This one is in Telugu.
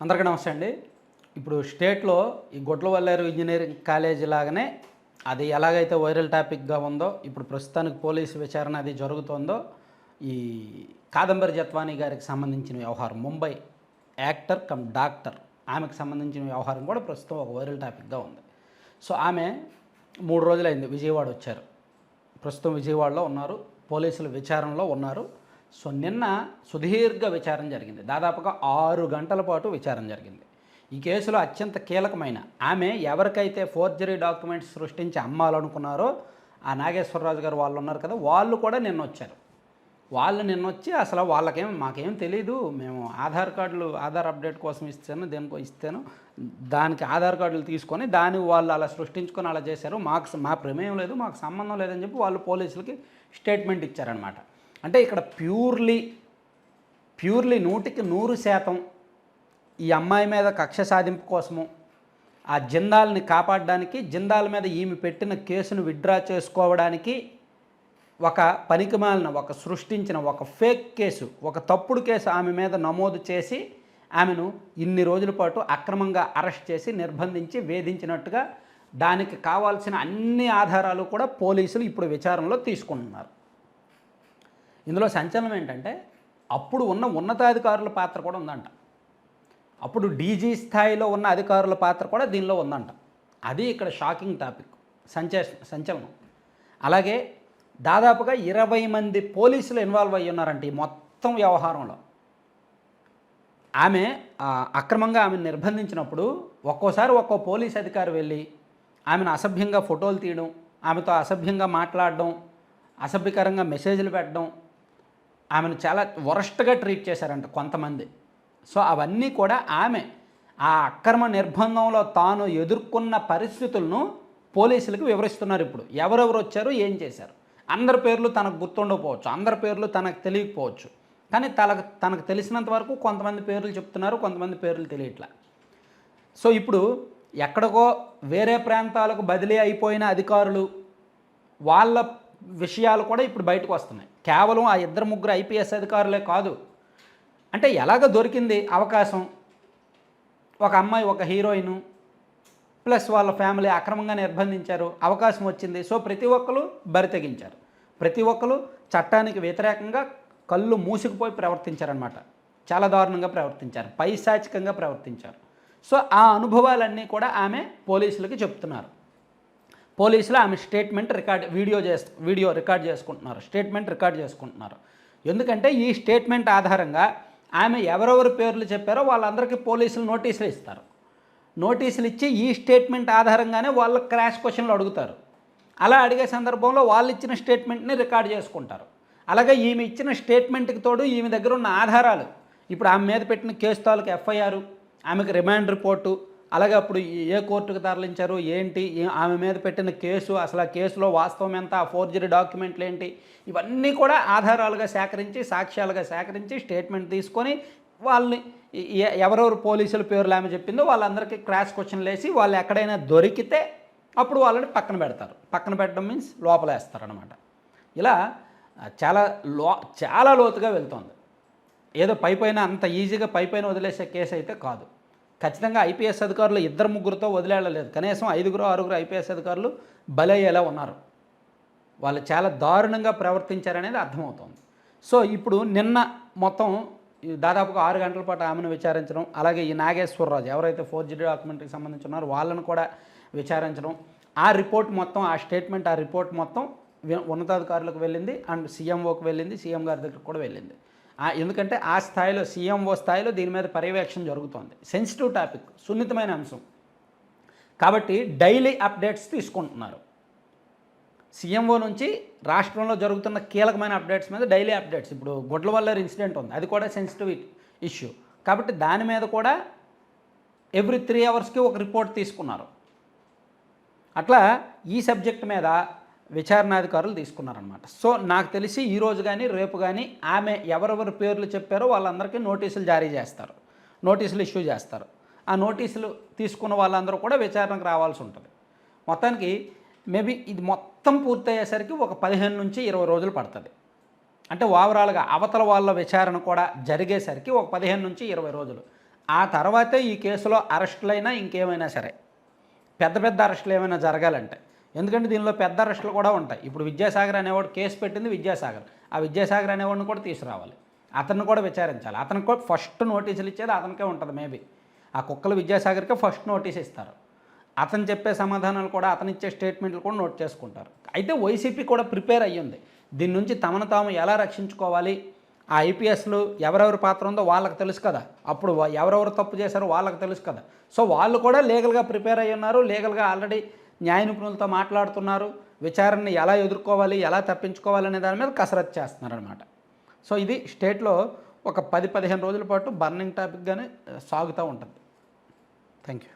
అందరికీ నమస్తే అండి. ఇప్పుడు స్టేట్లో ఈ గొడ్లవల్లేరు ఇంజనీరింగ్ కాలేజీ లాగానే అది ఎలాగైతే వైరల్ టాపిక్గా ఉందో ఇప్పుడు ప్రస్తుతానికి పోలీసు విచారణ అది జరుగుతోందో ఈ కాదంబరి జత్వానీ గారికి సంబంధించిన వ్యవహారం ముంబై యాక్టర్ కమ్ డాక్టర్ ఆమెకు సంబంధించిన వ్యవహారం కూడా ప్రస్తుతం ఒక వైరల్ టాపిక్గా ఉంది. సో ఆమె మూడు రోజులైంది విజయవాడ వచ్చారు. ప్రస్తుతం విజయవాడలో ఉన్నారు పోలీసులు విచారణలో ఉన్నారు. సో నిన్న సుదీర్ఘ విచారణ జరిగింది. దాదాపుగా ఆరు గంటల పాటు విచారణ జరిగింది. ఈ కేసులో అత్యంత కీలకమైన ఆమె ఎవరికైతే ఫోర్జరీ డాక్యుమెంట్స్ సృష్టించి అమ్మాలనుకున్నారో ఆ నాగేశ్వరరాజు గారు వాళ్ళు ఉన్నారు కదా వాళ్ళు కూడా నిన్న వచ్చారు. వాళ్ళు నిన్న వచ్చి అసలు వాళ్ళకేం మాకేం తెలియదు మేము ఆధార్ కార్డులు ఆధార్ అప్డేట్ కోసం ఇస్తాను దేనికో ఇస్తాను దానికి ఆధార్ కార్డులు తీసుకొని దాన్ని వాళ్ళు అలా సృష్టించుకొని అలా చేశారు. మాకు మా ప్రమేయం లేదు మాకు సంబంధం లేదని చెప్పి వాళ్ళు పోలీసులకి స్టేట్మెంట్ ఇచ్చారనమాట అంటే ఇక్కడ ప్యూర్లీ ప్యూర్లీ నూటికి నూరు శాతం ఈ అమ్మాయి మీద కక్ష సాధింపు కోసము ఆ జిందాల్ని కాపాడడానికి జిందాల మీద ఈమె పెట్టిన కేసును విత్డ్రా చేసుకోవడానికి ఒక పనికిమాలిన ఒక సృష్టించిన ఒక ఫేక్ కేసు ఒక తప్పుడు కేసు ఆమె మీద నమోదు చేసి ఆమెను ఇన్ని రోజుల పాటు అక్రమంగా అరెస్ట్ చేసి నిర్బంధించి వేధించినట్టుగా దానికి కావాల్సిన అన్ని ఆధారాలు కూడా పోలీసులు ఇప్పుడు విచారణలో తీసుకుంటున్నారు. ఇందులో సంచలనం ఏంటంటే అప్పుడు ఉన్న ఉన్నతాధికారుల పాత్ర కూడా ఉందంట. అప్పుడు డీజీ స్థాయిలో ఉన్న అధికారుల పాత్ర కూడా దీనిలో ఉందంట. అది ఇక్కడ షాకింగ్ టాపిక్ సంచ సంచలనం. అలాగే దాదాపుగా ఇరవై మంది పోలీసులు ఇన్వాల్వ్ అయ్యి ఉన్నారంట ఈ మొత్తం వ్యవహారంలో. ఆమె అక్రమంగా ఆమెను నిర్బంధించినప్పుడు ఒక్కోసారి ఒక్కో పోలీస్ అధికారి వెళ్ళి ఆమెను అసభ్యంగా ఫోటోలు తీయడం ఆమెతో అసభ్యంగా మాట్లాడడం అసభ్యకరంగా మెసేజ్లు పెట్టడం ఆమెను చాలా వరస్ట్గా ట్రీట్ చేశారంట కొంతమంది. సో అవన్నీ కూడా ఆమె ఆ అక్రమ నిర్బంధంలో తాను ఎదుర్కొన్న పరిస్థితులను పోలీసులకు వివరిస్తున్నారు ఇప్పుడు. ఎవరెవరు వచ్చారు ఏం చేశారు? అందరి పేర్లు తనకు గుర్తుండకపోవచ్చు అందరి పేర్లు తనకు తెలియకపోవచ్చు. కానీ తనకు తనకు తెలిసినంత వరకు కొంతమంది పేర్లు చెప్తున్నారు కొంతమంది పేర్లు తెలియట్లా. సో ఇప్పుడు ఎక్కడికో వేరే ప్రాంతాలకు బదిలీ అయిపోయిన అధికారులు వాళ్ళ విషయాలు కూడా ఇప్పుడు బయటకు వస్తున్నాయి. కేవలం ఆ ఇద్దరు ముగ్గురు ఐపీఎస్ అధికారులే కాదు. అంటే ఎలాగ దొరికింది అవకాశం? ఒక అమ్మాయి ఒక హీరోయిన్ ప్లస్ వాళ్ళ ఫ్యామిలీ అక్రమంగా నిర్బంధించారు. అవకాశం వచ్చింది. సో ప్రతి ఒక్కరు బరి తెగించారు. ప్రతి ఒక్కరు చట్టానికి వ్యతిరేకంగా కళ్ళు మూసుకుపోయి ప్రవర్తించారనమాట చాలా దారుణంగా ప్రవర్తించారు. పైశాచికంగా ప్రవర్తించారు. సో ఆ అనుభవాలన్నీ కూడా ఆమె పోలీసులకి చెప్తున్నారు. పోలీసులు ఆమె స్టేట్మెంట్ రికార్డ్ వీడియో చేస్తు వీడియో రికార్డ్ చేసుకుంటున్నారు. స్టేట్మెంట్ రికార్డ్ చేసుకుంటున్నారు. ఎందుకంటే ఈ స్టేట్మెంట్ ఆధారంగా ఆమె ఎవరెవరి పేర్లు చెప్పారో వాళ్ళందరికీ పోలీసులు నోటీసులు ఇస్తారు. నోటీసులు ఇచ్చి ఈ స్టేట్మెంట్ ఆధారంగానే వాళ్ళు క్రాష్ క్వశ్చన్లు అడుగుతారు. అలా అడిగే సందర్భంలో వాళ్ళు ఇచ్చిన స్టేట్మెంట్ని రికార్డ్ చేసుకుంటారు. అలాగే ఈమె ఇచ్చిన స్టేట్మెంట్కి తోడు ఈమె దగ్గర ఉన్న ఆధారాలు. ఇప్పుడు ఆమె మీద పెట్టిన కేసు తాలూకు ఎఫ్ఐఆర్ ఆమెకు రిమాండ్ రిపోర్టు అలాగే అప్పుడు ఏ కోర్టుకు తరలించారు? ఏంటి? ఆమె మీద పెట్టిన కేసు అసలు ఆ కేసులో వాస్తవం ఎంత? ఆ ఫోర్జరీ డాక్యుమెంట్లు ఏంటి? ఇవన్నీ కూడా ఆధారాలుగా సేకరించి సాక్ష్యాలుగా సేకరించి స్టేట్మెంట్ తీసుకొని వాళ్ళని ఎవరెవరు పోలీసుల పేర్లు ఆమె చెప్పిందో వాళ్ళందరికీ క్రాష్ క్వశ్చన్లు వేసి వాళ్ళు ఎక్కడైనా దొరికితే అప్పుడు వాళ్ళని పక్కన పెడతారు. పక్కన పెట్టడం మీన్స్ లోపలేస్తారనమాట ఇలా చాలా లో చాలా లోతుగా వెళ్తోంది. ఏదో పైపైన అంత ఈజీగా పైపైన వదిలేసే కేసు అయితే కాదు. ఖచ్చితంగా ఐపీఎస్ అధికారులు ఇద్దరు ముగ్గురుతో వదిలేయలేదు. కనీసం ఐదుగురు ఆరుగురు ఐపీఎస్ అధికారులు బలయ్యేలా ఉన్నారు. వాళ్ళు చాలా దారుణంగా ప్రవర్తించారనేది అర్థమవుతోంది. సో ఇప్పుడు నిన్న మొత్తం దాదాపుగా ఆరు గంటల పాటు ఆమెను విచారించడం అలాగే ఈ నాగేశ్వరరాజు ఎవరైతే ఫోర్జరీ డాక్యుమెంట్కి సంబంధించి ఉన్నారో వాళ్ళను కూడా విచారించడం ఆ రిపోర్ట్ మొత్తం ఆ స్టేట్మెంట్ ఆ రిపోర్ట్ మొత్తం ఉన్నతాధికారులకు వెళ్ళింది అండ్ సీఎంఓకి వెళ్ళింది సీఎం గారి దగ్గరకు కూడా వెళ్ళింది. ఎందుకంటే ఆ స్థాయిలో సీఎంఓ స్థాయిలో దీని మీద పర్యవేక్షణ జరుగుతోంది. సెన్సిటివ్ టాపిక్ సున్నితమైన అంశం. కాబట్టి డైలీ అప్డేట్స్ తీసుకుంటున్నారు. సీఎంఓ నుంచి రాష్ట్రంలో జరుగుతున్న కీలకమైన అప్డేట్స్ మీద డైలీ అప్డేట్స్ ఇప్పుడు గొడ్లవల్లర్ ఇన్సిడెంట్ ఉంది. అది కూడా సెన్సిటివ్ ఇష్యూ కాబట్టి దాని మీద కూడా ఎవ్రీ త్రీ అవర్స్కి ఒక రిపోర్ట్ తీసుకున్నారు. అట్లా ఈ సబ్జెక్ట్ మీద విచారణాధికారులు తీసుకున్నారనమాట సో నాకు తెలిసి ఈరోజు కానీ రేపు కానీ ఆమె ఎవరెవరి పేర్లు చెప్పారో వాళ్ళందరికీ నోటీసులు జారీ చేస్తారు. నోటీసులు ఇష్యూ చేస్తారు. ఆ నోటీసులు తీసుకున్న వాళ్ళందరూ కూడా విచారణకు రావాల్సి ఉంటుంది. మొత్తానికి మేబీ ఇది మొత్తం పూర్తయ్యేసరికి ఒక పదిహేను నుంచి ఇరవై రోజులు పడుతుంది. అంటే ఓవరాల్గా అవతల వాళ్ళ విచారణ కూడా జరిగేసరికి ఒక పదిహేను నుంచి ఇరవై రోజులు. ఆ తర్వాతే ఈ కేసులో అరెస్టులైనా ఇంకేమైనా సరే. పెద్ద పెద్ద అరెస్టులు ఏమైనా జరగాలంటే. ఎందుకంటే దీనిలో పెద్ద అరెస్టులు కూడా ఉంటాయి. ఇప్పుడు విద్యాసాగర్ అనేవాడు కేసు పెట్టింది విద్యాసాగర్. ఆ విద్యాసాగర్ అనేవాడిని కూడా తీసుకురావాలి. అతన్ని కూడా విచారించాలి. అతనికి కూడా ఫస్ట్ నోటీసులు ఇచ్చేది అతనికే ఉంటుంది మేబీ. ఆ కుక్కలు విద్యాసాగర్కే ఫస్ట్ నోటీస్ ఇస్తారు. అతను చెప్పే సమాధానాలు కూడా అతను ఇచ్చే స్టేట్మెంట్లు కూడా నోట్ చేసుకుంటారు. అయితే వైసీపీ కూడా ప్రిపేర్ అయ్యింది. దీని నుంచి తమను తాము ఎలా రక్షించుకోవాలి? ఆ ఐపీఎస్లు ఎవరెవరి పాత్ర ఉందో వాళ్ళకి తెలుసు కదా. అప్పుడు ఎవరెవరు తప్పు చేశారో వాళ్ళకి తెలుసు కదా. సో వాళ్ళు కూడా లీగల్గా ప్రిపేర్ అయ్యి ఉన్నారు లీగల్గా ఆల్రెడీ న్యాయ నిపుణులతో మాట్లాడుతున్నారు. విచారణని ఎలా ఎదుర్కోవాలి ఎలా తప్పించుకోవాలి అనే దాని మీద కసరత్తు చేస్తున్నారనమాట సో ఇది స్టేట్లో ఒక పది పదిహేను రోజుల పాటు బర్నింగ్ టాపిక్గానే సాగుతూ ఉంటుంది. Thank you